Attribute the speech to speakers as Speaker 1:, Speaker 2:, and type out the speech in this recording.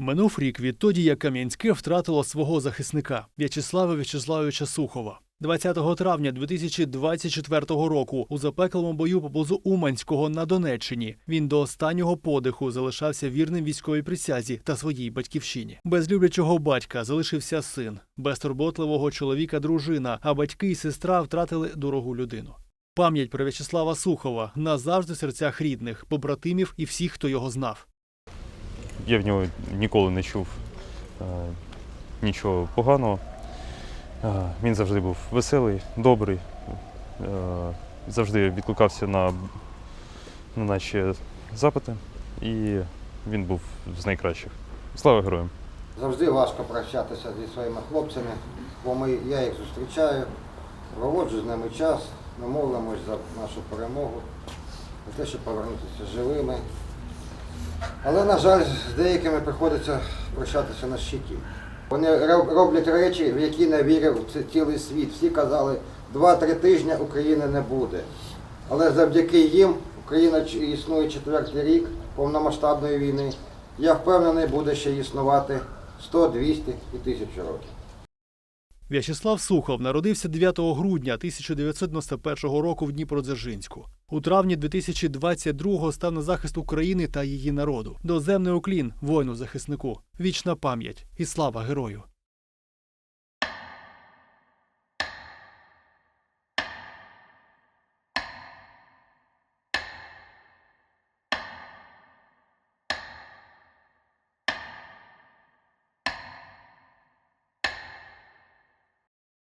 Speaker 1: Минув рік відтоді, як Кам'янське втратило свого захисника В'ячеслава В'ячеславовича Сухова. 20 травня 2024 року у запеклому бою поблизу Уманського на Донеччині він до останнього подиху залишався вірним військовій присязі та своїй батьківщині. Без люблячого батька залишився син, без турботливого чоловіка дружина, а батьки і сестра втратили дорогу людину. Пам'ять про В'ячеслава Сухова назавжди в серцях рідних, побратимів і всіх, хто його знав.
Speaker 2: Я в нього ніколи не чув е, нічого поганого. Е, він завжди був веселий, добрий, е, завжди відкликався на, на наші запити, і він був з найкращих. Слава героям!
Speaker 3: Завжди важко прощатися зі своїми хлопцями, бо ми, я їх зустрічаю, проводжу з ними час, ми молимось за нашу перемогу, за те, щоб повернутися живими. Але, на жаль, з деякими приходиться прощатися на щиті. Вони роблять речі, в які не вірив ці- цілий світ. Всі казали, два-три тижні України не буде. Але завдяки їм Україна існує четвертий рік повномасштабної війни. Я впевнений, буде ще існувати 100, 200 і 1000 років.
Speaker 1: В'ячеслав Сухов народився 9 грудня 1991 року в Дніпродзержинську. У травні 2022-го став на захист України та її народу. Доземний уклін воїну захиснику. Вічна пам'ять і слава герою.